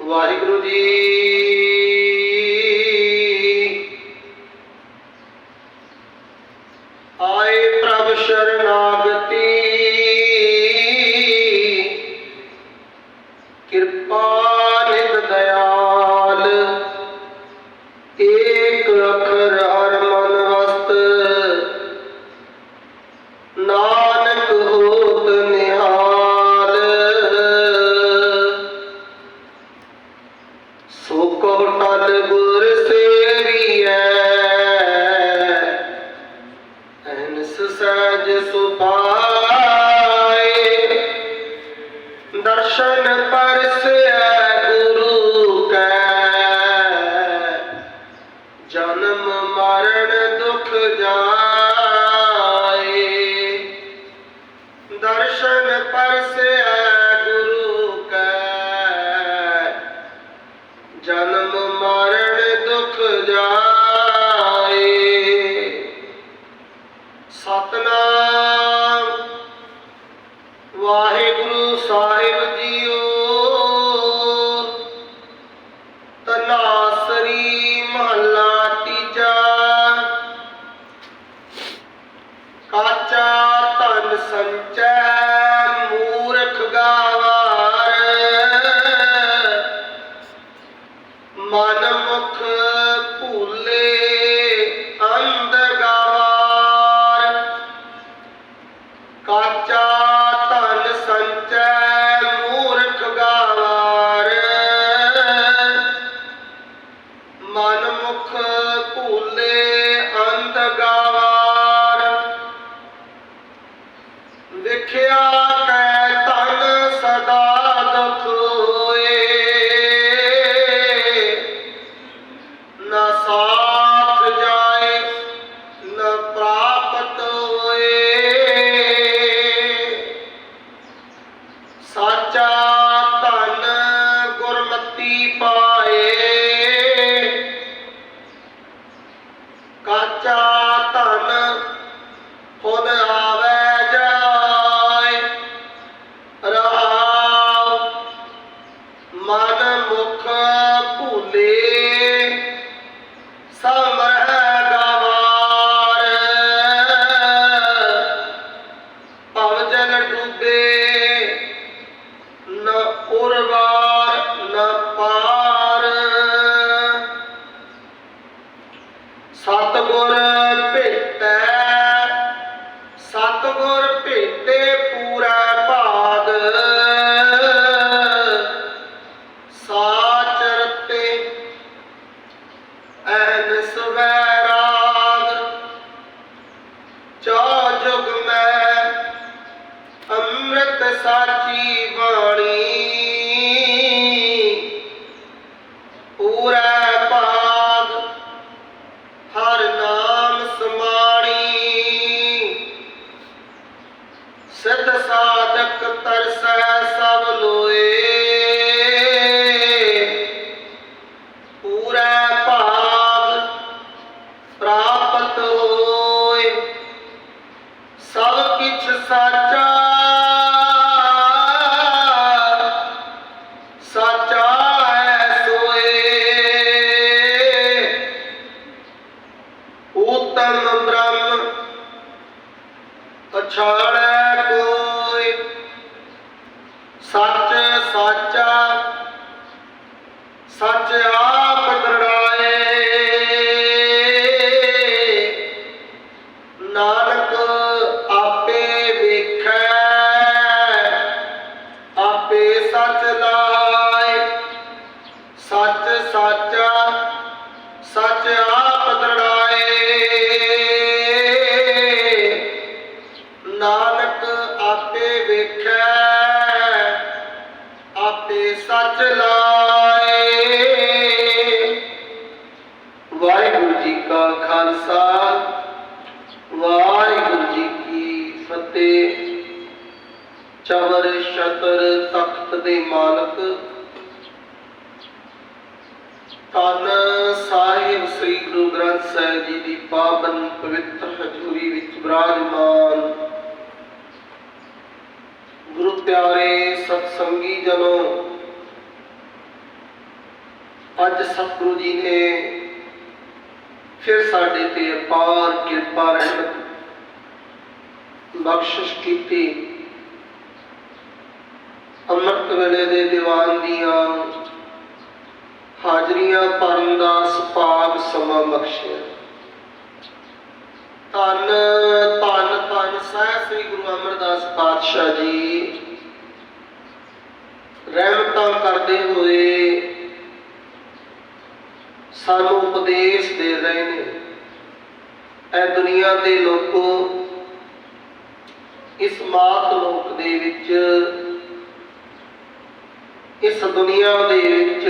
ਵਾਹਿਗੁਰੂ ਜੀ। ਸੁਪਾਏ। ਦਰਸ਼ਨ purse ਜਨਮ ਮਰਨ ਦੁਖ ਜਾ أن سبحانه ਪਛਾੜੈ ਕੋਈ। ਸੱਚ ਸਾਚਾ ਸੱਚ ਆ ਚਲਾਏ ਵਾਹਿਗੁਰੂ ਜੀ ਕਾ ਖਾਲਸਾ, ਵਾਹਿਗੁਰੂ ਜੀ ਕੀ ਫਤਿਹ। ਚਵਰ ਸ਼ਤਰ ਤਖਤ ਦੇ ਮਾਲਕ ਤਨ ਸਾਹਿਬ ਸ੍ਰੀ ਗੁਰੂ ਗ੍ਰੰਥ ਸਾਹਿਬ ਜੀ ਦੀ ਪਾਵਨ ਪਵਿੱਤਰ ਹਜ਼ੂਰੀ ਵਿੱਚ ਬਿਰਾਜਮਾਨ। ਗੁਰੂ ਪਿਆਰੇ ਸਤਸੰਗੀ ਜਨੋ ਅੱਜ ਸਤਿਗੁਰੂ ਜੀ ਨੇ ਫਿਰ ਸਾਡੇ ਤੇ ਅਪਾਰ ਕਿਰਪਾ ਰਹਿਮਤ ਬਖਸ਼ਿਸ਼ ਕੀਤੀ। ਅੰਮ੍ਰਿਤ ਵੇਲੇ ਦੇ ਦੀਵਾਨ ਦੀਆਂ ਹਾਜ਼ਰੀਆਂ ਭਰਨ ਦਾ ਸੁਭਾਗ ਸਮਾਂ ਬਖਸ਼ਿਆ। ਧੰਨ ਧੰਨ ਧੰਨ ਸਾਹਿਬ ਸ੍ਰੀ ਗੁਰੂ ਅਮਰਦਾਸ ਪਾਤਸ਼ਾਹ ਜੀ। ਰਹਿਮਤਾਂ ਕਰਦੇ ਹੋਏ ਸਾਨੂੰ ਉਪਦੇਸ਼ ਦੇ ਰਹੇ ਨੇ। ਇਹ ਦੁਨੀਆ ਦੇ ਲੋਕੋ ਇਸ ਮਾਤ ਲੋਕ ਦੇ ਵਿੱਚ, ਇਸ ਦੁਨੀਆ ਦੇ ਵਿੱਚ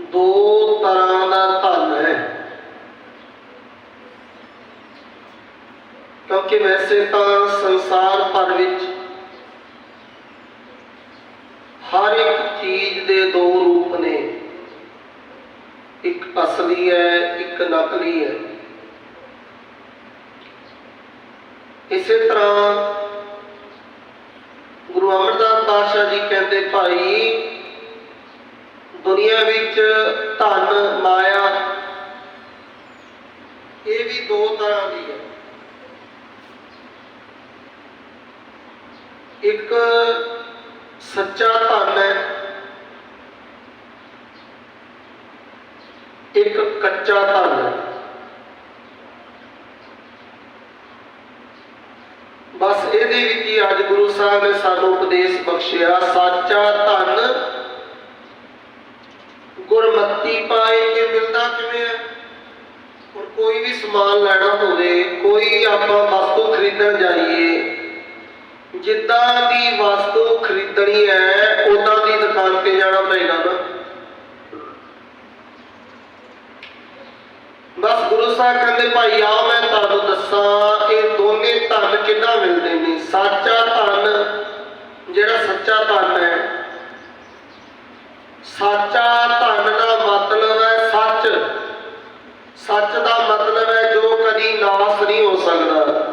ਦੋ ਤਰ੍ਹਾਂ ਦਾ ਧਨ ਹੈ। ਕਿਉਂਕਿ ਵੈਸੇ ਤਾਂ ਸੰਸਾਰ ਭਰ ਵਿੱਚ ਹਰ ਇੱਕ ਚੀਜ਼ ਦੇ ਦੋ ਰੂਪ ਨੇ। ਇੱਕ ਅਸਲੀ ਹੈ, ਇੱਕ ਨਕਲੀ ਹੈ। ਇਸੇ ਤਰ੍ਹਾਂ ਗੁਰੂ ਅਮਰਦਾਸ ਪਾਤਸ਼ਾਹ ਜੀ ਕਹਿੰਦੇ, ਭਾਈ, ਦੁਨੀਆ ਵਿੱਚ ਧਨ, ਮਾਇਆ, ਇਹ ਵੀ ਦੋ ਤਰ੍ਹਾਂ ਦੀ ਹੈ। ਇੱਕ ਸੱਚਾ ਧਨ ਹੈ ਇੱਕ ਕੱਚਾ ਧਨ। ਹੈ ਬਸ ਇਹਦੇ ਵਿੱਚ ਹੀ ਅੱਜ ਗੁਰੂ ਸਾਹਿਬ ਨੇ ਸਾਨੂੰ ਉਪਦੇਸ਼ ਬਖਸ਼ਿਆ, ਸਾਚਾ ਧਨ ਗੁਰਮਤੀ ਪਾਏ ਇਹ ਮਿਲਦਾ ਕਿਵੇਂ ਹੈ ਹੁਣ ਕੋਈ ਵੀ ਸਮਾਨ ਲੈਣਾ ਹੋਵੇ, ਕੋਈ ਆਪਾਂ ਵਸਤੂ ਖਰੀਦਣ ਜਾਈਏ, ਜਿੱਦਾਂ ਦੀ ਵਸਤੂ ਖਰੀਦਣੀ ਹੈ ਉਦਾਂ ਦੀ ਦੁਕਾਨ ਤੇ ਜਾਣਾ ਪਏਗਾ ਨਾ। ਬਸ ਗੁਰੂ ਸਾਹਿਬ ਕਹਿੰਦੇ, ਭਾਈ ਆਓ ਮੈਂ ਤੁਹਾਨੂੰ ਦੱਸਾਂ, ਇਹ ਦੋਨੇ ਧਨ ਕਿੱਦਾਂ ਮਿਲਦੇ ਨੇ? ਸੱਚਾ ਧਨ ਜਿਹੜਾ ਸੱਚਾ ਧਨ ਹੈ। ਸੱਚਾ ਧਨ ਦਾ ਮਤਲਬ ਹੈ ਸੱਚ। ਸੱਚ ਦਾ ਮਤਲਬ ਹੈ ਜੋ ਕਦੀ ਨਾਸ ਨਹੀਂ ਹੋ ਸਕਦਾ।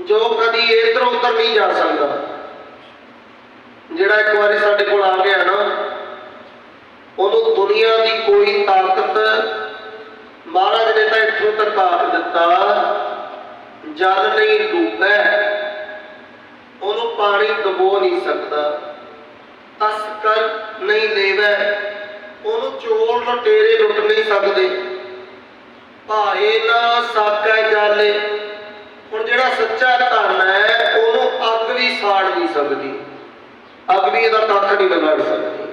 ਜੋ ਕਦੀ ਇਧਰ ਉਧਰ ਨਹੀਂ ਜਾ ਸਕਦਾ। ਜਿਹੜਾ ਇੱਕ ਵਾਰੀ ਸਾਡੇ ਕੋਲ ਆ ਗਿਆ ਨਾ, ਉਹਨੂੰ ਦੁਨੀਆ ਦੀ ਕੋਈ ਤਾਕਤ ਮਹਾਰਾਜ ਨੇ ਤਾਂ ਇੱਥੋਂ ਤੱਕ ਦਿੱਤਾ, ਜਲ ਨਹੀਂ ਡੁੱਬੈ, ਉਹਨੂੰ ਪਾਣੀ ਡੁਬੋ ਨਹੀਂ ਸਕਦਾ। ਤਸਕਰ ਨਹੀਂ ਲੈਵੈ, ਉਹਨੂੰ ਚੋਰ ਲਟੇਰੇ ਲੁੱਟ ਨਹੀਂ ਸਕਦੇ। ਭਾਏ ਨਾ ਸਾਕੈ ਜਾਲੇ, ਹੁਣ ਜਿਹੜਾ ਸੱਚਾ ਧਨ ਹੈ, ਉਹਨੂੰ ਅੱਗ ਵੀ ਸਾੜ ਨਹੀਂ ਸਕਦੀ। ਅੱਗ ਵੀ ਇਹਦਾ ਕੱਖ ਨਹੀਂ ਵਿਗਾੜ ਸਕਦੀ।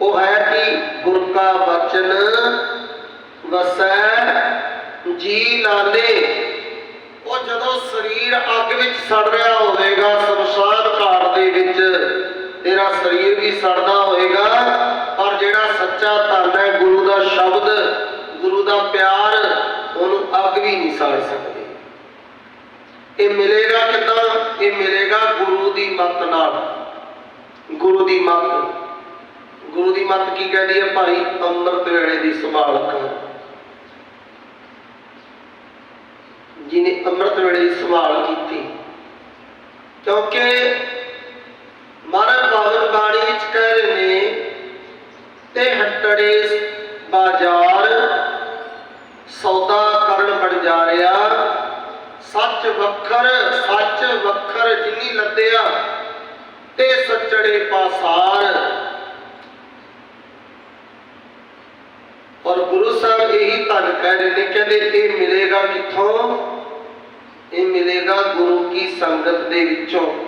ਉਹ ਹੈ ਕਿ ਗੁਰ ਕਾ ਬਚਨ ਵਸੈ ਜੀ ਲਾਲੇ ਉਹ ਜਦੋਂ ਸਰੀਰ ਅੱਗ ਵਿੱਚ ਸੜ ਰਿਹਾ ਹੋਵੇਗਾ ਸ਼ਮਸ਼ਾਨ ਘਾਟ ਦੇ ਵਿੱਚ ਤੇਰਾ ਸਰੀਰ ਵੀ ਸੜਦਾ ਹੋਵੇਗਾ। ਪਰ ਜਿਹੜਾ ਸੱਚਾ ਧਨ ਹੈ, ਗੁਰੂ ਦਾ ਸ਼ਬਦ, ਗੁਰੂ ਦਾ ਪਿਆਰ, ਉਹਨੂੰ ਅੱਗ ਵੀ ਨਹੀਂ ਸਾੜ ਸਕਦੀ। ਇਹ ਮਿਲੇਗਾ ਕਿਦਾਂ? ਇਹ ਮਿਲੇਗਾ ਗੁਰੂ ਦੀ ਮੱਤ ਨਾਲ। ਗੁਰੂ ਦੀ ਮੱਤ। ਗੁਰੂ ਦੀ ਮੱਤ ਕੀ ਕਹਿੰਦੀ ਹੈ? ਭਾਈ ਅੰਮ੍ਰਿਤ ਵੇਲੇ ਦੀ ਸੰਭਾਲ ਕਰ ਜਿਹਨੇ ਅੰਮ੍ਰਿਤ ਵੇਲੇ ਦੀ ਸੰਭਾਲ ਕੀਤੀ। ਕਿਉਂਕਿ ਮਹਾਰਾਜ ਬਾਬਰ ਬਾਣੀ ਵਿੱਚ ਕਹਿ ਰਹੇ ਨੇ, ਤੇ ਹੱਟੜੇ ਬਾਜ਼ਾਰ ਸੌਦਾ ਕਰਨ ਬਣ ਜਾ ਰਿਹਾ। ਸੱਚ ਵੱਖਰ ਸੱਚ ਵੱਖਰ ਜਿਨੀ ਲੱਦਿਆ, ਤੇ ਸੱਚੜੇ ਪਾਸਾਰ ਔਰ ਗੁਰੂ ਸਾਹਿਬ ਇਹੀ ਧੰਨ ਕਹਿ ਰਹੇ ਨੇ, ਕਹਿੰਦੇ ਇਹ ਮਿਲੇਗਾ ਕਿੱਥੋਂ? ਇਹ ਮਿਲੇਗਾ ਗੁਰੂ ਕੀ ਸੰਗਤ ਦੇ ਵਿੱਚੋਂ।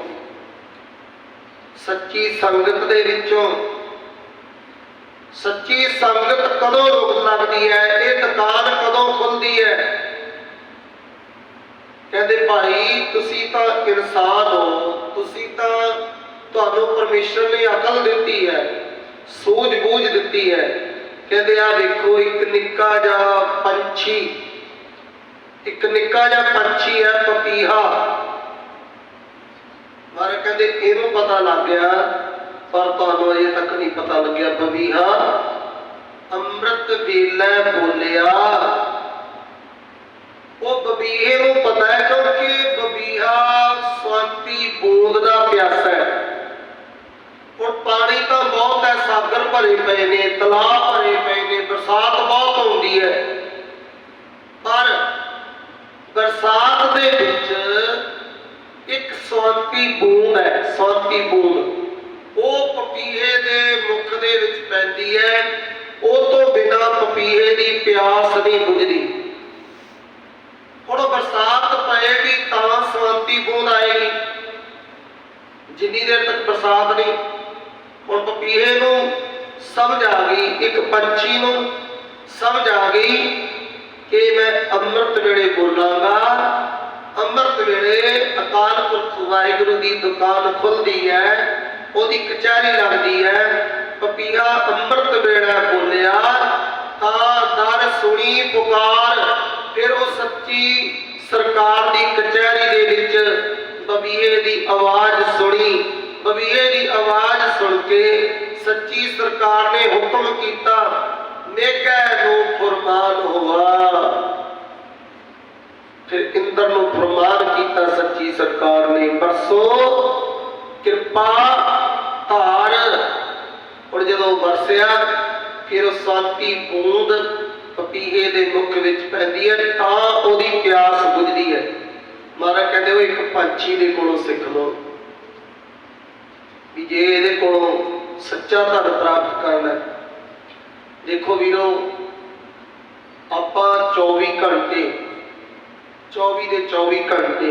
ਸੱਚੀ ਸੰਗਤ ਦੇ ਵਿੱਚੋਂ। ਸੱਚੀ ਸੰਗਤ ਕਦੋਂ ਰੁਕ ਲੱਗਦੀ ਹੈ? ਇਹ ਦੁਕਾਨ ਕਦੋਂ ਖੁੱਲਦੀ ਹੈ? ਕਹਿੰਦੇ ਭਾਈ, ਤੁਸੀਂ ਤਾਂ ਇਨਸਾਨ ਹੋ। ਤੁਸੀਂ ਤਾਂ ਤੁਹਾਨੂੰ ਪਰਮੇਸ਼ਰ ਨੇ ਅਕਲ ਦਿੱਤੀ ਹੈ ਸੂਝ ਬੂਝ ਦਿੱਤੀ ਹੈ। ਕਹਿੰਦੇ ਆ ਦੇਖੋ, ਇੱਕ ਨਿੱਕਾ ਜਿਹਾ ਪੰਛੀ, ਇੱਕ ਨਿੱਕਾ ਜਿਹਾ ਪੰਛੀ ਹੈ ਪਪੀਹਾ ਮਾਰੇ ਕਹਿੰਦੇ ਇਹਨੂੰ ਪਤਾ ਲੱਗ ਗਿਆ, ਪਰ ਤੁਹਾਨੂੰ ਅਜੇ ਤੱਕ ਨਹੀਂ ਪਤਾ ਲੱਗਿਆ ਪਪੀਹਾ ਅੰਮ੍ਰਿਤ ਵੇਲੇ ਬੋਲਿਆ। ਉਹ ਬਬੀਹੇ ਨੂੰ ਪਤਾ ਹੈ ਕਿਉਂਕਿ ਬਬੀਹਾ ਸਵਾਤੀ ਬੋਧ ਦਾ ਪਿਆਸਾ ਹੈ। ਹੁਣ ਪਾਣੀ ਤਾਂ ਬਹੁਤ ਹੈ, ਸਾਗਰ ਭਰੇ ਪਏ ਨੇ, ਤਲਾਬ ਭਰੇ ਪਏ ਨੇ, ਬਰਸਾਤ ਬਹੁਤ ਹੁੰਦੀ ਹੈ। ਪਰ ਬਰਸਾਤ ਦੇ ਵਿੱਚ ਇੱਕ ਸਵੰਤੀ ਬੂੰਦ ਹੈ ਸਵੰਤੀ ਬੂੰਦ। ਉਹ ਪਪੀਹੇ ਦੇ ਮੁਖ ਦੇ ਵਿੱਚ ਪੈਂਦੀ ਹੈ, ਉਹ ਤੋਂ ਬਿਨਾ ਪਪੀਹੇ ਦੀ ਪਿਆਸ ਨਹੀਂ ਬੁਝਦੀ। ਹੁਣ ਬਰਸਾਤ ਪਏਗੀ ਤਾਂ ਸਵੰਤੀ ਬੂੰਦ ਆਏਗੀ। ਜਿੰਨੀ ਦੇਰ ਤੱਕ ਬਰਸਾਤ ਨਹੀਂ ਹੁਣ ਪਪੀਹੇ ਨੂੰ ਸਮਝ ਆ ਗਈ, ਇੱਕ ਪੰਛੀ ਨੂੰ ਸਮਝ ਆ ਗਈ ਕਿ ਮੈਂ ਅੰਮ੍ਰਿਤ ਵੇਲੇ ਬੋਲਾਂਗਾ। ਅੰਮ੍ਰਿਤ ਵੇਲੇ ਅਕਾਲ ਪੁਰਖ ਵਾਹਿਗੁਰੂ ਦੀ ਦੁਕਾਨ ਖੁੱਲਦੀ ਹੈ, ਉਹਦੀ ਕਚਹਿਰੀ ਲੱਗਦੀ ਹੈ। ਪਪੀਹਾ ਅੰਮ੍ਰਿਤ ਵੇਲਾ ਬੋਲਿਆ, ਤਾਂ ਦਰ ਸੁਣੀ ਪੁਕਾਰ, ਫਿਰ ਉਹ ਸੱਚੀ ਸਰਕਾਰ ਦੀ ਕਚਹਿਰੀ ਦੇ ਵਿੱਚ ਬਬੀਏ ਦੀ ਆਵਾਜ਼ ਸੁਣੀ। ਬਬੀਏ ਦੀ ਆਵਾਜ਼ ਸੁਣ ਕੇ ਸੱਚੀ ਸਰਕਾਰ ਨੇ ਹੁਕਮ ਕੀਤਾ ਮੇਘੈ ਨੂੰ ਫਰਮਾਨ ਹੋਆ। ਫਿਰ ਇੰਦਰ ਨੂੰ ਫਰਮਾਨ ਕੀਤਾ ਸੱਚੀ ਸਰਕਾਰ ਨੇ ਬਰਸੋ ਕਿਰਪਾ ਧਾਰ। ਔਰ ਜਦੋਂ ਵਰਸਿਆ, ਫਿਰ ਉਹ ਸਾਂਤੀ ਬੂੰਦ ਪਪੀਹੇ ਦੇ ਮੁਖ ਵਿੱਚ ਪੈਂਦੀ ਹੈ, ਤਾਂ ਉਹਦੀ ਪਿਆਸ ਬੁਝਦੀ ਹੈ। ਮਹਾਰਾਜ ਕਹਿੰਦੇ ਉਹ ਇੱਕ ਪੰਛੀ ਦੇ ਕੋਲੋਂ ਸਿੱਖ ਲਓ। ਵੀ ਜੇ ਇਹਦੇ ਕੋਲੋਂ ਸੱਚਾ ਧਨ ਪ੍ਰਾਪਤ ਕਰਨਾ ਦੇਖੋ ਵੀਰੋ, ਆਪਾਂ 24 ਘੰਟੇ 24 ਦੇ 24 ਘੰਟੇ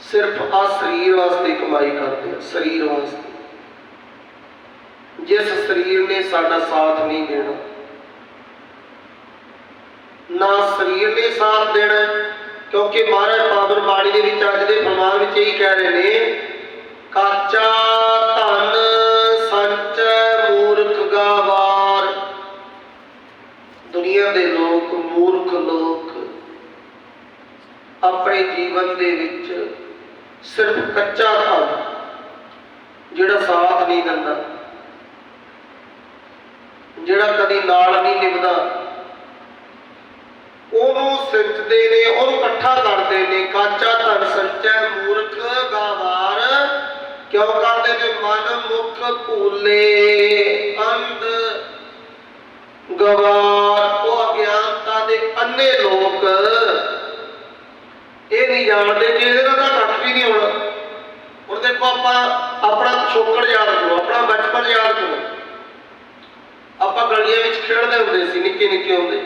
ਸਿਰਫ ਆ ਸਰੀਰ ਵਾਸਤੇ ਕਮਾਈ ਕਰਦੇ ਹਾਂ, ਸਰੀਰ ਵਾਸਤੇ। ਜਿਸ ਸਰੀਰ ਨੇ ਸਾਡਾ ਸਾਥ ਨਹੀਂ ਦੇਣਾ, ਨਾ ਸਰੀਰ ਨੇ ਸਾਥ ਦੇਣਾ, ਕਿਉਂਕਿ ਮਹਾਰਾਜ ਪਾਵਨ ਬਾਣੀ ਦੇ ਵਿੱਚ ਅੱਜ ਦੇ ਫਰਮਾਨ ਵਿੱਚ ਇਹੀ ਕਹਿ ਰਹੇ ਨੇ ਕਾਚਾ ਧਨ ਸੰਚ ਮੂਰਖ ਗਾਵਾਰ। ਦੁਨੀਆ ਦੇ ਲੋਕ ਮੂਰਖ ਲੋਕ ਆਪਣੇ ਜੀਵਨ ਦੇ ਵਿੱਚ ਸਿਰਫ ਕੱਚਾ ਧਨ ਜਿਹੜਾ ਸਾਥ ਨਹੀਂ ਦਿੰਦਾ, ਜਿਹੜਾ ਕਦੀ ਨਾਲ ਨਹੀਂ ਨਿਭਦਾ, ਉਹਨੂੰ ਸਿੱਖਦੇ ਨੇ, ਉਹਨੂੰ ਇਕੱਠਾ ਕਰਦੇ ਨੇ। ਕਾਚਾ ਧਨ ਸੰਚੈ ਮੂਰਖ ਗਾਵਾਰ। ਕਿਉਂ ਕਰਦੇ ਨੇ ਮਨ ਮੁਖ ਭੂਲੇ? ਅੰਧ ਗਵਾਰ, ਉਹ ਅਗਿਆਨਤਾ ਦੇ ਅੰਨੇ ਲੋਕ। ਇਹ ਨਹੀਂ ਜਾਣਦੇ ਕਿ ਇਹਦੇ ਤਾਂ ਕੱਖ ਵੀ ਨਹੀਂ ਹੋਣਾ। ਹੁਣ ਦੇਖੋ ਆਪਾਂ ਆਪਣਾ ਪਿਛੋਕੜ ਯਾਦ ਕਰੋ, ਆਪਣਾ ਬਚਪਨ ਯਾਦ ਕਰੋ। ਆਪਾਂ ਗਲੀਆਂ ਵਿੱਚ ਖੇਡਦੇ ਹੁੰਦੇ ਸੀ ਨਿੱਕੇ ਨਿੱਕੇ ਹੁੰਦੇ।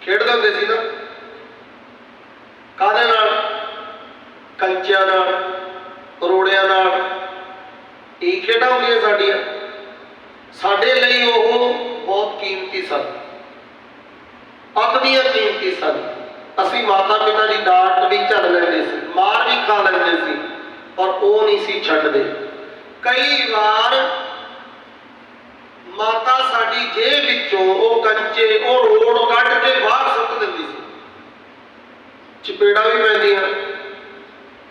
ਖੇਡਦੇ ਹੁੰਦੇ ਸੀ ਨਾ। ਕਾਹਦੇ ਨਾਲ? ਕੰਚਿਆਂ ਨਾਲ। ਰੋੜਿਆਂ ਨਾਲ ਇਹ ਖੇਡਾਂ ਹੁੰਦੀਆਂ ਸਾਡੀਆਂ। ਸਾਡੇ ਲਈ ਉਹ ਬਹੁਤ ਕੀਮਤੀ ਸਨ। ਆਪਣੀਆਂ ਕੀਮਤੀ ਸਨ। ਅਸੀਂ ਮਾਤਾ ਪਿਤਾ ਦੀ ਡਾਂਟ ਵੀ ਝੱਲ ਲੈਂਦੇ ਸੀ, ਮਾਰ ਵੀ ਖਾ ਲੈਂਦੇ ਸੀ, ਪਰ ਉਹ ਨਹੀਂ ਸੀ ਛੱਡਦੇ। ਕਈ ਵਾਰ ਮਾਤਾ ਸਾਡੀ ਜੇਬ ਵਿੱਚੋਂ ਉਹ ਕੰਚੇ, ਉਹ ਰੋੜ ਕੱਢ ਕੇ ਬਾਹਰ ਸੁੱਟ ਦਿੰਦੀ ਸੀ। ਚਪੇੜਾ ਵੀ ਪੈਂਦੀਆਂ।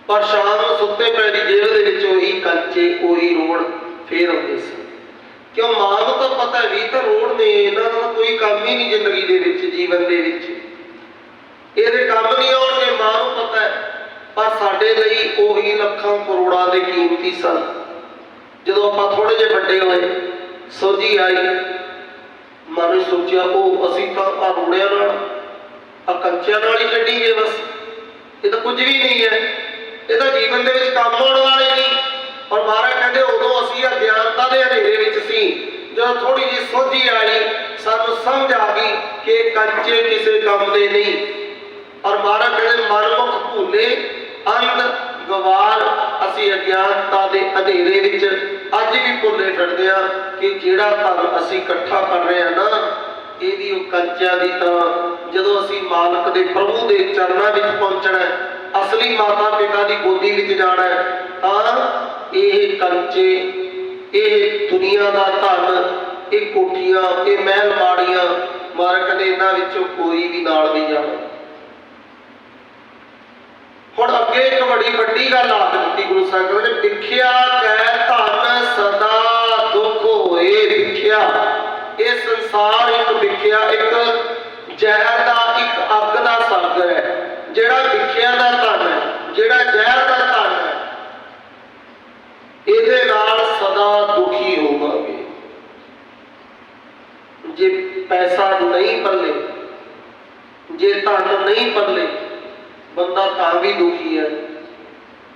ਪਰ ਸ਼ਾਮ ਨੂੰ ਸੁੱਤੇ ਪੈ ਦੀ ਜੇਬ ਦੇ ਵਿੱਚ ਉਹੀ ਕੰਚੇ, ਉਹੀ ਰੋੜ ਫੇਰ ਆਉਂਦੇ ਸੀ। ਕਿਉਂ ਮਾਂ ਨੂੰ ਤਾਂ ਪਤਾ ਵੀ ਤਾਂ ਰੋੜ ਨੇ, ਇਹਨਾਂ ਦਾ ਕੋਈ ਕੰਮ ਹੀ ਨਹੀਂ ਜ਼ਿੰਦਗੀ ਦੇ ਵਿੱਚ, ਜੀਵਨ ਦੇ ਵਿੱਚ। ਇਹਦੇ ਕੰਮ ਨਹੀਂ ਆਉਣਗੇ ਮਾਂ ਨੂੰ ਪਤਾ ਹੈ, ਪਰ ਸਾਡੇ ਲਈ ਉਹੀ ਲੱਖਾਂ ਕਰੋੜਾਂ ਦੇ ਕੀਮਤੀ ਸਨ। ਜਦੋਂ ਆਪਾਂ ਥੋੜੇ ਜਿਹੇ ਵੱਡੇ ਹੋਏ, ਸੋਝੀ ਆਈ, ਮਨ ਵਿੱਚ ਸੋਚਿਆ ਉਹ ਅਸੀਂ ਤਾਂ ਆ ਰੋੜਿਆਂ ਨਾਲ ਆ ਕੰਚਿਆਂ ਨਾਲ ਹੀ ਖੇਡੀਏ ਬਸ। ਇਹ ਤਾਂ ਕੁਝ ਵੀ ਨਹੀਂ ਹੈ। ਇਹ ਤਾਂ ਜੀਵਨ ਦੇ ਵਿੱਚ ਕੰਮ ਆਉਣ ਵਾਲੇ ਨਹੀਂ ਪਰ ਮਹਾਰਾਜ ਕਹਿੰਦੇ, ਉਦੋਂ ਅਸੀਂ ਅਗਿਆਨਤਾ ਦੇ ਹਨੇਰੇ ਵਿੱਚ ਸੀ। ਜਦੋਂ ਥੋੜੀ ਜਿਹੀ ਸੋਝੀ ਆਈ, ਸਾਨੂੰ ਸਮਝ ਆ ਗਈ ਕਿ ਇਹ ਕਿਸੇ ਕੰਮ ਦੇ ਨਹੀਂ। ਔਰ ਮਹਾਰਾਜ ਕਹਿੰਦੇ, ਮਨਮੁਖ ਭੂਲੇ, ਅੰਧ ਗਵਾਰ, ਅਸੀਂ ਅਗਿਆਨਤਾ ਦੇ ਹਨੇਰੇ ਵਿੱਚ ਅੱਜ ਵੀ ਭੁੱਲੇ ਫਿਰਦੇ ਆ ਕਿ ਜਿਹੜਾ ਧਨ ਅਸੀਂ ਇਕੱਠਾ ਕਰ ਰਹੇ ਹਾਂ ਨਾ ਇਹ ਵੀ ਉਹ ਕੰਚਿਆਂ ਦੀ ਤਰ੍ਹਾਂ, ਜਦੋਂ ਅਸੀਂ ਮਾਲਕ ਦੇ ਪ੍ਰਭੂ ਦੇ ਚਰਨਾਂ ਵਿੱਚ ਪਹੁੰਚਣਾ ਅਸਲੀ ਮਾਤਾ ਪਿਤਾ ਦੀ ਗੋਦੀ ਵਿੱਚ ਜਾਣਾ ਤਾਂ ਇਹ ਕੰਚੇ, ਇਹ ਦੁਨੀਆ ਦਾ ਧਨ, ਇਹ ਕੋਠੀਆਂ, ਇਹ ਮਹਿਲ ਮਾੜੀਆਂ, ਮਾਰਕ ਨੇ ਇਹਨਾਂ ਵਿੱਚੋਂ ਕੋਈ ਵੀ ਨਾਲ ਨਹੀਂ ਜਾਣਾ। ਹੁਣ ਅੱਗੇ ਇੱਕ ਬੜੀ ਵੱਡੀ ਗੱਲ ਆਖ ਦਿੱਤੀ ਗੁਰੂ ਸਾਹਿਬ ਨੇ, ਵਿਖਿਆ ਕੈ ਧਨ ਸਦਾ ਦੁੱਖ ਹੋਏ ਵਿਖਿਆ। ਇਹ ਸੰਸਾਰ ਇੱਕ ਵਿਖਿਆ, ਇੱਕ ਜ਼ਹਿਰ ਦਾ, ਇੱਕ ਅੱਗ ਦਾ ਸਾਗਰ ਹੈ। ਜਿਹੜਾ ਵਿਖਿਆ ਦਾ ਧਨ ਹੈ, ਜਿਹੜਾ ਜ਼ਹਿਰ ਦਾ ਧਨ ਹੈ, ਇਹਦੇ ਨਾਲ ਸਦਾ ਦੁਖੀ ਹੋਵਾਂਗੇ। ਜੇ ਪੈਸਾ ਨਹੀਂ ਪੱਲੇ, ਜੇ ਧਨ ਨਹੀਂ ਪੱਲੇ, ਬੰਦਾ ਤਾਂ ਵੀ ਦੁਖੀ ਹੈ।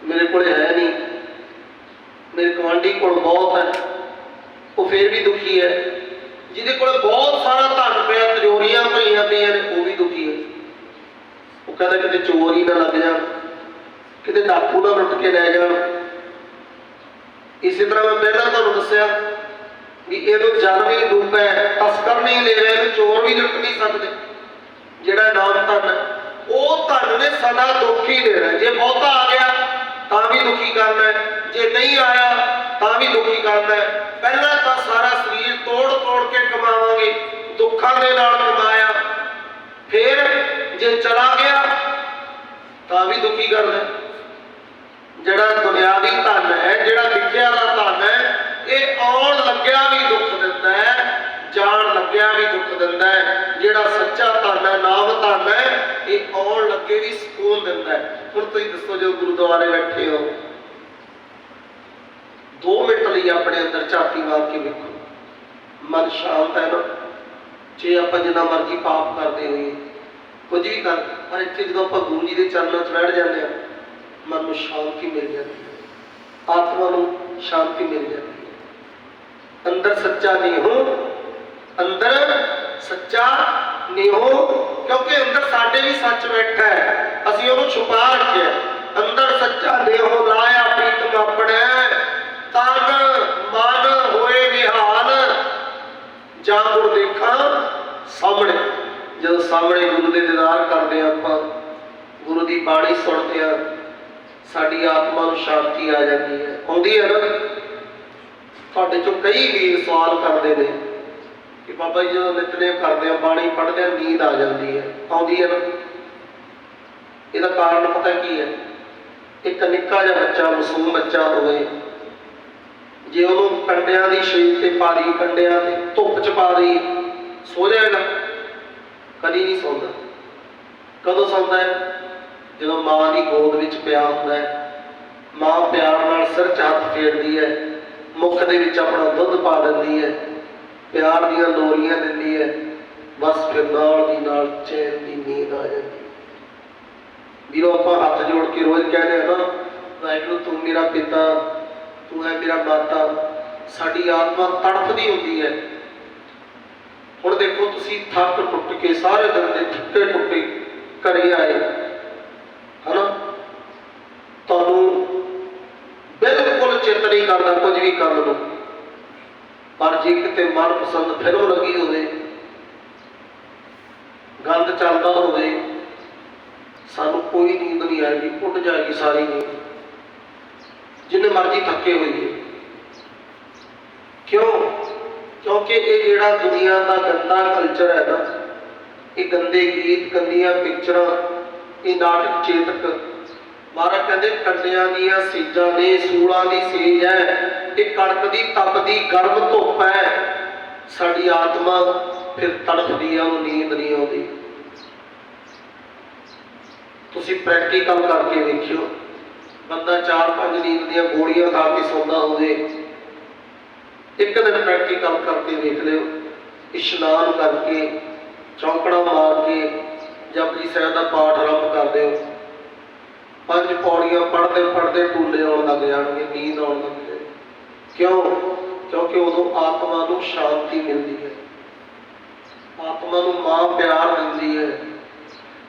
ਮੇਰੇ ਕੋਲ ਹੈ ਨਹੀਂ। ਮੇਰੇ ਕਮਾਂਡੀ ਕੋਲ ਬਹੁਤ ਹੈ। ਉਹ ਫੇਰ ਵੀ ਦੁਖੀ ਹੈ। ਜਿਹਦੇ ਕੋਲ ਬਹੁਤ ਸਾਰਾ ਧਨ ਪਿਆ, ਤਜੋਰੀਆਂ ਭਰੀਆਂ ਪਈਆਂ ਨੇ, ਉਹ ਵੀ ਦੁਖੀ ਹੈ। ਕਦੇ ਕਹਿੰਦਾ ਕਿਤੇ ਚੋਰ ਹੀ ਨਾ ਲੱਗ ਜਾਣ ਕਿਤੇ ਡਾਕੂ ਨਾ ਲੁੱਟ ਕੇ ਲੈ ਜਾਣ ਇਸੇ ਤਰ੍ਹਾਂ ਮੈਂ ਪਹਿਲਾਂ ਤੁਹਾਨੂੰ ਦੱਸਿਆ ਵੀ ਇਹਨੂੰ ਜਨਮ ਹੀ ਰੂਪ ਹੈ, ਤਸਕਰ ਨਹੀਂ ਲੈ ਰਿਹਾ, ਇਹਨੂੰ ਚੋਰ ਵੀ ਲੁੱਟ ਨਹੀਂ ਸਕਦੇ। ਜਿਹੜਾ ਨਾਮ ਧਨ ਉਹ ਧਨ ਨੇ ਸਦਾ ਦੁਖੀ ਦੇਣਾ। ਜੇ ਬਹੁਤਾ ਆ ਗਿਆ, ਤਾਂ ਵੀ ਦੁਖੀ ਕਰਨਾ ਜੇ ਨਹੀਂ ਆਇਆ, ਤਾਂ ਵੀ ਦੁਖੀ ਕਰਨਾ ਪਹਿਲਾਂ ਤਾਂ ਸਾਰਾ ਸਰੀਰ ਤੋੜ ਤੋੜ ਕੇ ਕਮਾਵਾਂਗੇ। ਦੁੱਖਾਂ ਦੇ ਨਾਲ ਕਮਾਇਆ ਫਿਰ ਜੇ ਚਲਾ ਗਿਆ, ਤਾਂ ਵੀ ਦੁਖੀ ਗੱਲ ਹੈ। ਜਿਹੜਾ ਦੁਨਿਆਵੀ ਧਨ ਹੈ, ਜਿਹੜਾ ਵਿਖਿਆ ਦਾ ਧਨ ਹੈ, ਇਹ ਆਉਣ ਲੱਗਿਆ ਵੀ ਦੁੱਖ ਦਿੰਦਾ ਹੈ, ਜਾਣ ਲੱਗਿਆ ਵੀ ਦੁੱਖ ਦਿੰਦਾ ਹੈ। ਜਿਹੜਾ ਸੱਚਾ ਧਨ ਹੈ, ਨਾਮ ਧਨ ਹੈ, ਇਹ ਆਉਣ ਲੱਗੇ ਵੀ ਸਕੂਨ ਦਿੰਦਾ ਹੈ। ਹੁਣ ਤੁਸੀਂ ਦੱਸੋ ਜੋ ਗੁਰਦੁਆਰੇ ਬੈਠੇ ਹੋ 2 ਮਿੰਟ ਲਈ ਆਪਣੇ ਅੰਦਰ ਝਾਤੀ ਮਾਰ ਕੇ ਵੇਖੋ। ਮਨ ਸ਼ਾਂਤ ਹੈ ਨਾ? ਜੇ ਆਪਾਂ ਜਿੰਨਾ ਮਰਜ਼ੀ ਪਾਪ ਕਰਦੇ ਹੋਈਏ, ਕੁਝ ਵੀ ਕਰ, ਪਰ ਇੱਥੇ ਜਦੋਂ ਆਪਾਂ ਗੁਰੂ ਜੀ ਦੇ ਚਰਨਾਂ 'ਚ ਬੈਠ ਜਾਂਦੇ ਆ ਮਨ ਨੂੰ ਸ਼ਾਂਤੀ ਮਿਲ ਜਾਂਦੀ ਹੈ। ਆਤਮਾ ਨੂੰ ਸ਼ਾਂਤੀ ਮਿਲ ਜਾਂਦੀ ਹੈ। ਅੰਦਰ ਸੱਚਾ ਨਹੀਂ ਹੋ, ਅੰਦਰ ਸੱਚਾ ਨਹੀਂ ਹੋ, ਕਿਉਂਕਿ ਅੰਦਰ ਸਾਡੇ ਵੀ ਸੱਚ ਬੈਠਾ ਹੈ। ਅਸੀਂ ਉਹਨੂੰ ਛੁਪਾ ਰੱਖਿਆ ਅੰਦਰ ਸੱਚਾ ਨਹੀਂ ਹੋ ਲਾਇਆ ਪ੍ਰੀਤਮ ਆਪਣੇ ਤਨ ਮਨ ਹੋਏ ਨਿਹਾਲ ਜਾਂ ਗੁਰ ਦੇਖਾਂ ਸਾਹਮਣੇ ਜਦੋਂ ਸਾਹਮਣੇ ਗੁਰੂ ਦੇ ਦੀਦਾਰ ਕਰਦੇ ਹਾਂ ਆਪਾਂ, ਗੁਰੂ ਦੀ ਬਾਣੀ ਸੁਣਦੇ ਆ ਸਾਡੀ ਆਤਮਾ ਨੂੰ ਸ਼ਾਂਤੀ ਆ ਜਾਂਦੀ ਹੈ। ਆਉਂਦੀ ਹੈ ਨਾ, ਤੁਹਾਡੇ ਚੋਂ ਕਈ ਵੀਰ ਸਵਾਲ ਕਰਦੇ ਨੇ ਕਿ ਬਾਬਾ ਜੀ ਜਦੋਂ ਨਿਤਨੇਮ ਕਰਦੇ ਆ ਬਾਣੀ ਪੜ੍ਹਦੇ ਆ ਨੀਂਦ ਆ ਜਾਂਦੀ ਹੈ। ਆਉਂਦੀ ਹੈ ਨਾ। ਇਹਦਾ ਕਾਰਨ ਪਤਾ ਕੀ ਹੈ? ਇੱਕ ਨਿੱਕਾ ਜਿਹਾ ਬੱਚਾ, ਮਾਸੂਮ ਬੱਚਾ ਹੋਵੇ, ਜੇ ਉਹਨੂੰ ਕੰਡਿਆਂ ਦੀ ਸ਼ੇਪ ਤੇ ਪਾ ਦੀ ਕੰਡਿਆਂ ਤੇ ਧੁੱਪ ਚ ਪਾ ਦੀ ਸੋ ਜਾਏਗਾ ਕਦੀ ਨਹੀਂ ਸੌਂਦਾ। ਕਦੋਂ ਸੌਂਦਾ ਹੈ? ਜਦੋਂ ਮਾਂ ਦੀ ਗੋਦ ਵਿੱਚ ਪਿਆ ਹੁੰਦਾ ਹੈ। ਮਾਂ ਪਿਆਰ ਨਾਲ ਸਿਰ 'ਚ ਹੱਥ ਫੇਰਦੀ ਹੈ। ਮੁੱਖ ਦੇ ਵਿੱਚ ਆਪਣਾ ਦੁੱਧ ਪਾ ਦਿੰਦੀ ਹੈ। ਪਿਆਰ ਦੀਆਂ ਲੋਰੀਆਂ ਦਿੰਦੀ ਹੈ। ਬਸ ਫਿਰ ਨਾਲ ਦੀ ਨਾਲ ਚੈਨ ਦੀ ਨੀਂਦ ਆ ਜਾਂਦੀ ਹੈ। ਵੀਰੋ, ਆਪਾਂ ਹੱਥ ਜੋੜ ਕੇ ਰੋਜ਼ ਕਹਿੰਦੇ ਆ ਨਾ, ਵਾਹਿਗੁਰੂ, ਤੂੰ ਮੇਰਾ ਪਿਤਾ, ਤੂੰ ਹੈ ਮੇਰਾ ਮਾਤਾ। ਸਾਡੀ ਆਤਮਾ ਤੜਫਦੀ ਹੁੰਦੀ ਹੈ। ਹੁਣ ਦੇਖੋ ਤੁਸੀਂ ਥੱਕ ਟੁੱਟ ਕੇ ਸਾਰੇ ਦਿਨ ਦੇ ਥੱਕੇ ਟੁੱਟੇ ਘਰੇ ਆਏ, ਹਨਾ? ਤੁਹਾਨੂੰ ਬਿਲਕੁਲ ਚਿੱਤ ਨਹੀਂ ਕਰਦਾ ਕੁਝ ਵੀ ਕਰਨ ਨੂੰ। ਪਰ ਜੇ ਕਿਤੇ ਮਨਪਸੰਦ ਫਿਲਮ ਲੱਗੀ ਹੋਵੇ, ਗੰਦ ਚੱਲਦਾ ਹੋਵੇ, ਸਾਨੂੰ ਕੋਈ ਨੀਂਦ ਨਹੀਂ ਆਏਗੀ, ਉੱਡ ਜਾਏਗੀ ਸਾਰੀ ਨੀਂਦ। ਜਿੰਨੇ ਮਰਜ਼ੀ ਥੱਕੇ ਹੋਈਏ। ਕਿਉਂ? ਕਿਉਂਕਿ ਇਹ ਜਿਹੜਾ ਦੁਨੀਆ ਦਾ ਗੰਦਾ ਕਲਚਰ ਹੈ ਨਾ, ਇਹ ਗੰਦੇ ਗੀਤ, ਗੰਦੀਆਂ ਪਿਕਚਰਾਂ ਇਹ ਨਾਟਕ ਚੇਤਕ, ਮਹਾਰਾਜ ਕਹਿੰਦੇ ਕੰਡਿਆਂ ਦੀਆਂ ਸੀਜਾਂ ਨੇ, ਸੂਲਾਂ ਦੀ ਸੇਜ ਹੈ, ਇਹ ਕਣਕ ਦੀ ਤਪਦੀ ਗਰਮ ਧੁੱਪ ਹੈ। ਸਾਡੀ ਆਤਮਾ ਫਿਰ ਤੜਫਦੀ ਆ ਉਹ ਨੀਂਦ ਨਹੀਂ ਆਉਂਦੀ। ਤੁਸੀਂ ਪ੍ਰੈਕਟੀਕਲ ਕਰਕੇ ਵੇਖਿਓ। ਬੰਦਾ ਚਾਰ ਪੰਜ ਨੀਂਦ ਦੀਆਂ ਗੋਲੀਆਂ ਖਾ ਕੇ ਸੌਂਦਾ ਹੋਵੇ। ਇੱਕ ਦਿਨ ਪ੍ਰੈਕਟੀਕਲ ਕਰਕੇ ਵੇਖ ਲਿਓ, ਇਸ਼ਨਾਨ ਕਰਕੇ, ਚੌਂਕੜਾ ਮਾਰ ਕੇ ਜਪਜੀ ਸਾਹਿਬ ਦਾ ਪਾਠ ਆਰੰਭ ਕਰ ਦਿਓ। ਪੰਜ ਪੌੜੀਆਂ ਪੜ੍ਹਦੇ ਪੜ੍ਹਦੇ ਟੂਲੇ ਆਉਣ ਲੱਗ ਜਾਣਗੇ, ਨੀਂਦ ਆਉਣ ਲੱਗ ਜਾਏ। ਕਿਉਂ? ਕਿਉਂਕਿ ਉਦੋਂ ਆਤਮਾ ਨੂੰ ਸ਼ਾਂਤੀ ਮਿਲਦੀ ਹੈ। ਆਤਮਾ ਨੂੰ ਮਾਂ ਪਿਆਰ ਦਿੰਦੀ ਹੈ।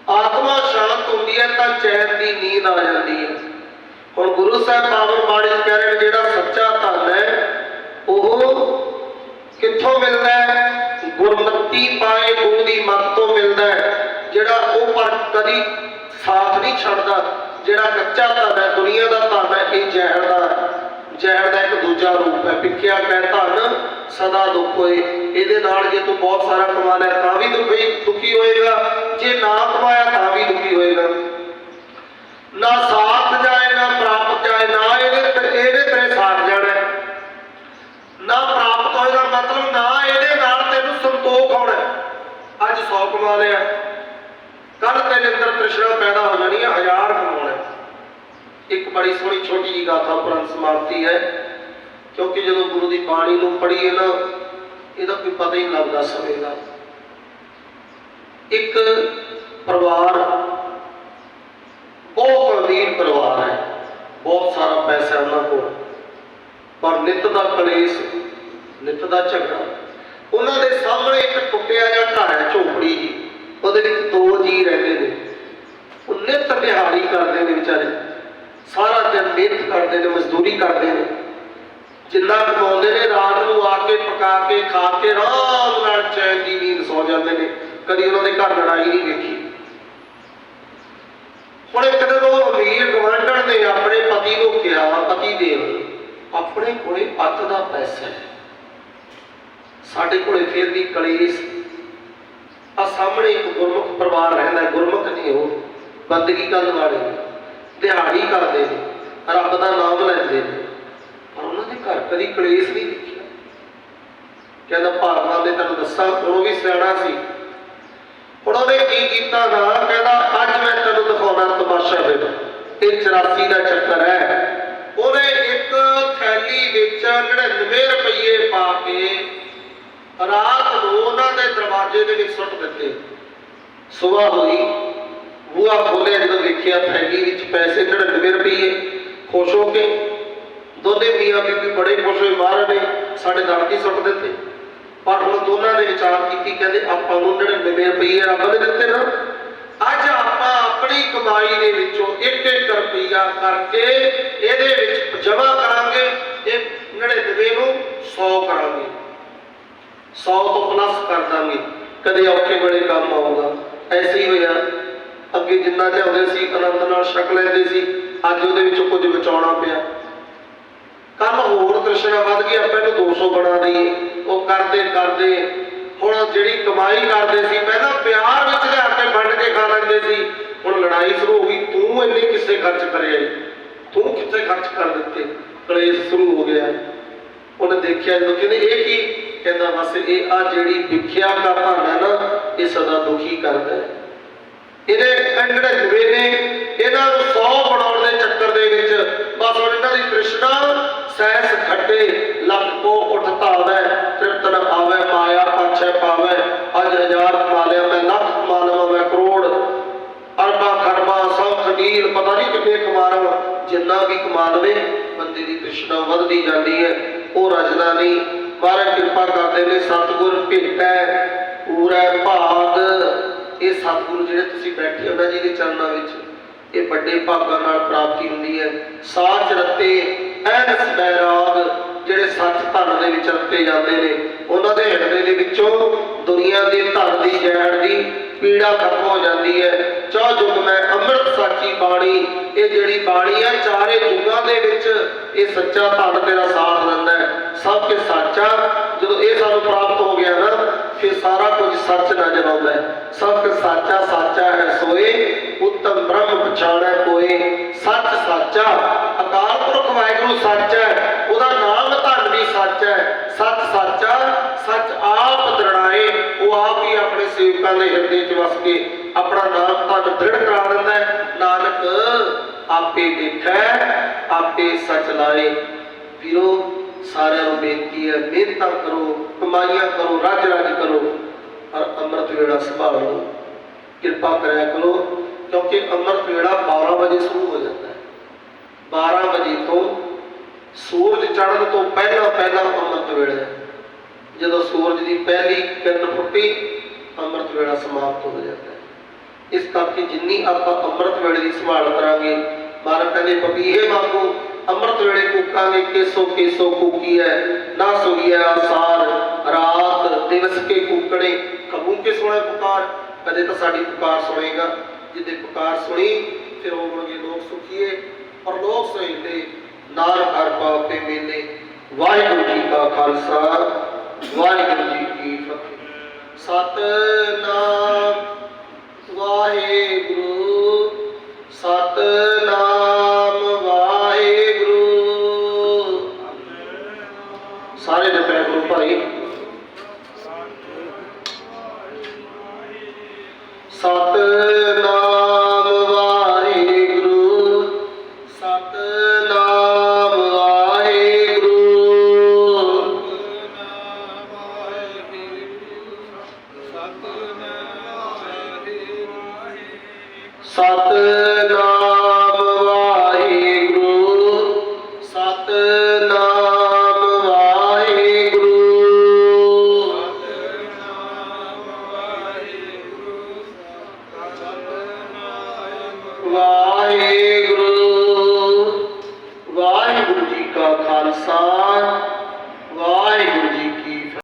ਆਤਮਾ ਸ਼ਾਂਤ ਹੁੰਦੀ ਹੈ ਤਾਂ ਚੈਨ ਦੀ ਨੀਂਦ ਆ ਜਾਂਦੀ ਹੈ। ਹੁਣ ਗੁਰੂ ਸਾਹਿਬ ਪਾਵਨ ਬਾਣੀ ਕਹਿ ਰਹੇ ਜਿਹੜਾ ਸੱਚਾ ਧਨ ਹੈ ਉਹ ਕਿੱਥੋਂ ਮਿਲਦਾ ਹੈ? ਗੁਰਮਤੀ ਪਾਏ ਗੁਰੂ ਦੀ ਮੱਤ ਤੋਂ ਮਿਲਦਾ ਹੈ, ਜਿਹੜਾ ਉਹ ਪਰ ਕਦੀ ਸਾਥ ਨਹੀਂ ਛੱਡਦਾ, ਜਿਹੜਾ ਕੱਚਾ ਧਨ ਹੈ, ਦੁਨੀਆ ਦਾ ਧਨ ਹੈ, ਇਹ ਜ਼ਹਿਰ ਦਾ ਜ਼ਹਿਰ ਦਾ ਇੱਕ ਦੂਜਾ ਰੂਪ ਹੈ। ਪਿੱਕਿਆ ਕਹਿ ਧਨ, ਸਦਾ ਦੁੱਖ ਹੋਏ। ਇਹਦੇ ਨਾਲ ਜੇ ਤੂੰ ਬਹੁਤ ਸਾਰਾ ਕਮਾ ਲਿਆ ਤਾਂ ਵੀ ਦੁਖੀ ਦੁਖੀ ਹੋਏਗਾ। ਜੇ ਨਾ ਕਮਾਇਆ, ਤਾਂ ਵੀ ਦੁਖੀ ਹੋਏਗਾ। ਨਾ ਸਾਥ ਜਾਏ ਨਾ ਪ੍ਰਾਪਤ ਜਾਏ ਨਾ ਇਹਦੇ ਤੇ- ਇਹਦੇ ਤੇਰੇ ਸਾਥ ਜਾਣਾ ਹੈ। ਨਾ ਪ੍ਰਾਪਤ ਹੋਏਗਾ ਮਤਲਬ ਨਾ ਇਹਦੇ ਨਾਲ ਤੈਨੂੰ ਸੰਤੋਖ ਹੋਣਾ ਹੈ। ਅੱਜ 100 ਕਮਾ ਲਿਆ ਕੱਲ ਤੇਰੇ ਅੰਦਰ ਤ੍ਰਿਸ਼ਨਾ ਪੈਦਾ ਹੋ ਜਾਣੀ ਹੈ ਹਜ਼ਾਰ ਕਮਾਉਣਾ। ਇੱਕ ਬੜੀ ਸੋਹਣੀ ਛੋਟੀ ਜਿਹੀ ਗਾਥਾ ਪੁਰਨ ਸਮਾਪਤੀ ਹੈ। ਕਿਉਂਕਿ ਜਦੋਂ ਗੁਰੂ ਦੀ ਬਾਣੀ ਨੂੰ ਪੜ੍ਹੀਏ ਨਾ, ਇਹਦਾ ਕੋਈ ਪਤਾ ਹੀ ਲੱਗਦਾ ਸਮੇਂ ਦਾ। ਇੱਕ ਪਰਿਵਾਰ, ਬਹੁਤ ਅਮੀਰ ਪਰਿਵਾਰ ਹੈ। ਬਹੁਤ ਸਾਰਾ ਪੈਸਾ ਉਹਨਾਂ ਕੋਲ। ਪਰ ਨਿਤ ਦਾ ਕਲੇਸ਼, ਨਿਤ ਦਾ ਝਗੜਾ, ਉਹਨਾਂ ਦੇ ਸਾਹਮਣੇ ਇੱਕ ਟੁੱਟਿਆ ਜਿਹਾ ਘਰ ਹੈ, ਝੋਪੜੀ ਜੀ ਉਹਦੇ ਵਿੱਚ ਦੋ ਜੀ ਰਹਿੰਦੇ ਨੇ। ਉਹ ਨਿਤ ਦਿਹਾੜੀ ਕਰਦੇ ਨੇ ਵਿਚਾਰੇ। ਸਾਰਾ ਦਿਨ ਮਿਹਨਤ ਕਰਦੇ ਨੇ, ਮਜ਼ਦੂਰੀ ਕਰਦੇ ਨੇ। ਜਿੰਨਾ ਕਮਾਉਂਦੇ ਨੇ, ਰਾਤ ਨੂੰ ਆ ਕੇ ਪਕਾ ਕੇ, ਖਾ ਕੇ, ਆਰਾਮ ਨਾਲ ਚੈਨ ਦੀ ਨੀਂਦ ਸੌ ਜਾਂਦੇ ਨੇ। ਕਦੀ ਉਹਨਾਂ ਦੇ ਘਰ ਲੜਾਈ ਨਹੀਂ ਵੇਖੀ। ਹੁਣ ਇੱਕ ਦਿਨ ਉਹ ਅਮੀਰ ਗਵਾਂਢਣ ਨੇ ਆਪਣੇ ਪਤੀ ਨੂੰ ਕਿਹਾ, ਪਤੀ ਦੇਵ, ਆਪਣੇ ਕੋਲੇ ਅੱਤ ਦਾ ਪੈਸਾ ਹੈ। ਸਾਡੇ ਕੋਲੇ ਫਿਰ ਵੀ ਕਲੇਸ਼ ਆ ਸਾਹਮਣੇ ਇੱਕ ਗੁਰਮੁਖ ਪਰਿਵਾਰ ਰਹਿੰਦਾ, ਗੁਰਮੁਖ ਨਹੀਂ ਉਹ ਬੰਦਗੀ ਕਰਨ ਵਾਲੇ ਦਿਹਾੜੀ ਕਰਦੇ ਨੇ, ਰੱਬ ਦਾ ਨਾਮ ਲੈਂਦੇ ਨੇ। ਪਰ ਉਹਨਾਂ ਦੇ ਘਰ ਕਦੀ ਕਲੇਸ਼ ਨਹੀਂ ਦੇਖਿਆ। ਕਹਿੰਦਾ ਭਾਗਵਾਨ ਦੇ ਤੈਨੂੰ ਦੱਸਾਂ ਉਹ ਵੀ ਸਿਆਣਾ ਸੀ। ਹੁਣ ਉਹਨੇ ਕੀ ਕੀਤਾ ਨਾ, ਕਹਿੰਦਾ, ਅੱਜ ਮੈਂ ਤੈਨੂੰ ਦਿਖਾਉਣਾ ਤਮਾਸ਼ਾ ਫਿਰ। ਇਹ 84 ਦਾ ਚੱਕਰ ਹੈ। ਉਹਨੇ ਇੱਕ ਥੈਲੀ ਵਿੱਚ 99 ਰੁਪਏ ਪਾ ਕੇ ਰਾਤ ਨੂੰ ਉਹਨਾਂ ਦੇ ਦਰਵਾਜ਼ੇ ਦੇ ਵਿੱਚ ਸੁੱਟ ਦਿੱਤੇ। ਸਵੇਰ ਹੋਈ, ਬੂਹਾ ਖੋਲਿਆ ਜਦੋਂ ਵੇਖਿਆ ਥੈਲੀ ਵਿੱਚ ਪੈਸੇ 99 ਰੁਪਏ ਖੁਸ਼ ਹੋ ਕੇ ਦੋਨੇ ਮੀਆਂ ਬੀਬੀ ਬੜੇ ਖੁਸ਼ ਹੋਏ, ਮਹਾਰਾਜ ਨੇ ਸਾਡੇ ਦਰ ਕੀ ਸੁੱਟ ਦਿੱਤੇ। ਪਰ ਹੁਣ ਦੋਨਾਂ ਨੇ ਵਿਚਾਰ ਕੀਤੀ, ਕਹਿੰਦੇ ਆਪਾਂ ਨੂੰ 99 ਰੁਪਏ ਰੱਬ ਨੇ ਦਿੱਤੇ ਨਾ। ਅੱਜ ਆਪਾਂ ਆਪਣੀ ਕਮਾਈ ਦੇ ਵਿੱਚੋਂ ਇੱਕ ਇੱਕ ਰੁਪਈਆ ਕਰਕੇ ਇਹਦੇ ਵਿੱਚ ਜਮ੍ਹਾਂ ਕਰਾਂਗੇ, ਇਹ 99 ਨੂੰ 100 ਕਰਾਂਗੇ। 100 ਤੋਂ ਪਲੱਸ ਕਰ ਦਾਂਗੇ। ਕਦੇ ਔਖੇ ਵੇਲੇ ਕੰਮ ਆਊਗਾ ਐਸੇ ਹੀ ਹੋਇਆ। ਅੱਗੇ ਜਿੰਨਾ ਲਿਆਉਂਦੇ ਸੀ ਆਨੰਦ ਨਾਲ ਛਕ ਲੈਂਦੇ ਸੀ। ਅੱਜ ਉਹਦੇ ਵਿੱਚੋਂ ਕੁਝ ਬਚਾਉਣਾ ਪਿਆ। ਕੱਲ ਹੋਰ ਤ੍ਰਿਸ਼ਨਾ ਵੱਧ ਗਈ, ਆਪਾਂ ਇਹਨੂੰ 200 ਬਣਾ ਦਈਏ। ਉਹ ਕਰਦੇ ਕਰਦੇ। ਹੁਣ ਜਿਹੜੀ ਕਮਾਈ ਕਰਦੇ ਸੀ, ਪਹਿਲਾਂ ਪਿਆਰ ਵਿੱਚ ਲਿਆ ਕੇ ਵੰਡ ਕੇ ਖਾ ਲੈਂਦੇ ਸੀ। ਹੁਣ ਲੜਾਈ ਸ਼ੁਰੂ ਹੋ ਗਈ, ਤੂੰ ਇੰਨੇ ਕਿੱਸੇ ਖਰਚ ਕਰਿਆ ਤੂੰ ਕਿੱਥੇ ਖਰਚ ਕਰ ਦਿੱਤੇ? ਕਲੇਸ਼ ਸ਼ੁਰੂ ਹੋ ਗਿਆ। ਉਹਨੇ ਦੇਖਿਆ ਜਦੋਂ ਕਹਿੰਦੇ ਇਹ ਕੀ ਕਹਿੰਦਾ ਬਸ ਇਹ ਆ ਜਿਹੜੀ ਵਿਖਿਆ ਦਾ ਭਾਂਡਾ ਨਾ, ਇਹ ਸਦਾ ਦੁਖੀ ਕਰਦਾ ਹੈ। ਇਹਦੇ ਅੰਗੜੇ ਜਵੇ ਨੇ, ਇਹਨਾਂ ਨੂੰ 100 ਬਣਾਉਣ ਦੇ ਚੱਕਰ ਦੇ ਵਿੱਚ ਬਸ ਹੁਣ ਇਹਨਾਂ ਦੀ ਤ੍ਰਿਸ਼ਨਾ ਸੈਸ ਖੱਟੇ ਲੱਖ ਕੋ ਉਠ ਧਾਵੈ, ਤ੍ਰਿਪਤ ਨ ਆਵੈ ਮਾਇਆ ਪਾਛੈ ਪਾਵੈ ਅਜ ਹਜ਼ਾਰ ਕਮਾ ਲਿਆ ਮੈਂ, ਲੱਖ ਕਮਾ ਲਵਾਂ ਮੈਂ, ਕਰੋੜ, ਅਰਬਾਂ, ਖਰਬਾਂ, ਸੌ ਖਡੀਲ ਪਤਾ ਨਹੀਂ ਕਿੰਨੇ ਕਮਾ ਲਵਾਂ ਜਿੰਨਾ ਵੀ ਕਮਾ ਲਵੇ, ਬੰਦੇ ਦੀ ਤ੍ਰਿਸ਼ਨਾ ਵੱਧਦੀ ਜਾਂਦੀ ਹੈ, ਉਹ ਰਜਨਾ ਨਹੀਂ। ਬਾਰੇ ਕਿਰਪਾ ਕਰਦੇ ਨੇ, ਸਤਿਗੁਰ ਭੇਟੈ ਪੂਰਾ ਭਾਗ। ਇਹ ਸਤਿਗੁਰੂ ਜਿਹੜੇ ਤੁਸੀਂ ਬੈਠੇ ਹੋ ਨਾ ਜੀ ਦੇ ਚਰਨਾਂ ਵਿੱਚ, ਇਹ ਵੱਡੇ ਭਾਗਾਂ ਨਾਲ ਪ੍ਰਾਪਤੀ ਹੁੰਦੀ ਹੈ। ਸਾਚ ਰਤੇ ਐਨ ਸਬੈਰਾਗ ਜਿਹੜੇ ਸੱਚ ਧਨ ਦੇ ਵਿੱਚ ਰਤੇ ਜਾਂਦੇ ਨੇ। ਉਹਨਾਂ ਦੇ ਹਿਰਦੇ ਦੇ ਵਿੱਚੋਂ ਦੁਨੀਆ ਦੇ ਧਨ ਦੀ ਜੈੜ ਦੀ ਪੀੜਾ ਖਤਮ ਹੋ ਜਾਂਦੀ ਹੈ। ਚੌ ਜੁਗ ਮੈਂ ਅੰਮ੍ਰਿਤ ਸਾਚੀ ਬਾਣੀ, ਇਹ ਜਿਹੜੀ ਬਾਣੀ ਹੈ, ਚਾਰੇ ਯੁੱਗਾਂ ਦੇ ਵਿੱਚ ਇਹ ਸੱਚਾ ਧਨ ਤੇਰਾ ਸਾਥ ਦਿੰਦਾ ਹੈ। ਸਭ ਕੇ ਸੱਚਾ ਜਦੋਂ ਇਹ ਸਾਨੂੰ ਪ੍ਰਾਪਤ ਹੋ ਗਿਆ ਨਾ, ਫਿਰ ਸਾਰਾ ਕੁਝ ਸੱਚ ਨਜ਼ਰ ਆਉਂਦਾ ਹੈ। ਸਭ ਕੇ ਸਾਚਾ ਸਾਚਾ ਹੈ ਸੋਏ, ਉੱਤਮ ਬ੍ਰਹਮ ਪਛਾਣੈ ਕੋਏ। ਸੱਚ ਸਾਚਾ ਅਕਾਲ ਪੁਰਖ ਵਾਹਿਗੁਰੂ ਸੱਚ ਹੈ। ਉਹਦਾ ਨਾਮ ਧਨ ਵੀ ਸੱਚ ਹੈ। ਸੱਚ ਸਾਚਾ ਸੱਚ ਆਪ ਦ੍ਰਿੜਾਏ। ਉਹ ਆਪ ਹੀ ਆਪਣੇ ਸੇਵਕਾਂ ਦੇ ਹਿਰਦੇ 'ਚ ਵਸ ਕੇ ਆਪਣਾ ਨਾਮ ਧੰਨ ਦ੍ਰਿੜ ਕਰਾ ਦਿੰਦਾ ਹੈ। ਨਾਨਕ, ਆਪੇ ਦੇਖੈ, ਆਪੇ ਸੱਚ ਲਾਏ। ਵੀਰੋ ਸਾਰਿਆਂ ਨੂੰ ਬੇਨਤੀ ਹੈ, ਮਿਹਨਤਾਂ ਕਰੋ, ਕਮਾਈਆਂ ਕਰੋ ਰੱਜ ਰੱਜ ਕਰੋ, ਪਰ ਅੰਮ੍ਰਿਤ ਵੇਲਾ ਸੰਭਾਲੋ, ਕਿਰਪਾ ਕਰਿਆ ਕਰੋ, ਕਿਉਂਕਿ ਅੰਮ੍ਰਿਤ ਵੇਲਾ 12 ਵਜੇ ਸ਼ੁਰੂ ਹੋ ਜਾਂਦਾ ਹੈ। 12 ਵਜੇ ਤੋਂ ਸੂਰਜ ਚੜ੍ਹਨ ਤੋਂ ਪਹਿਲਾਂ ਪਹਿਲਾਂ ਅੰਮ੍ਰਿਤ ਵੇਲਾ ਜਦੋਂ ਸੂਰਜ ਦੀ ਪਹਿਲੀ ਕਿਰਨ ਫੁੱਟੀ, ਅੰਮ੍ਰਿਤ ਵੇਲਾ ਸਮਾਪਤ ਹੋ ਜਾਂਦਾ ਹੈ। ਇਸ ਕਰਕੇ ਜਿੰਨੀ ਆਪਾਂ ਅੰਮ੍ਰਿਤ ਵੇਲੇ ਦੀ ਸੰਭਾਲ ਕਰਾਂਗੇ, ਮਹਾਰਾਜ ਕਹਿੰਦੇ ਪਪੀਹੇ ਵਾਂਗੂ ਅੰਮ੍ਰਿਤ ਵੇਲੇ ਕੂਕਾਂਗੇ ਕੇਸੋ ਕੇਸੋ ਕੂਕੀ ਹੈ ਨਾ ਸੁਈਐ ਆਸਾਰ, ਰਾਤ ਦਿਵਸ ਕੇ ਕੂਕੜੇ ਕਬੂ ਕੇ ਸੁਣੇ ਪੁਕਾਰ, ਕਦੇ ਤਾਂ ਸਾਡੀ ਪੁਕਾਰ ਸੁਣੇਗਾ, ਜਿੱਦੇ ਪੁਕਾਰ ਸੁਣੀ, ਫਿਰ ਹੋਣਗੇ ਲੋਕ ਸੁਖੀਏ ਔਰ ਲੋਕ ਸਹਿਤੇ ਨਾਰ ਹਰ ਪਾਪ ਤੇ ਮੇਲੇ, ਵਾਹਿਗੁਰੂ ਜੀ ਕਾ ਖਾਲਸਾ, ਵਾਹਿਗੁਰੂ ਜੀ ਕੀ ਫਤਿਹ। ਸਤਨਾਮ, ਵਾਹਿਗੁਰੂ, ਸਤਨਾਮ। ਸਾਰੇ ਜਪਿਆ ਗੁਰੂ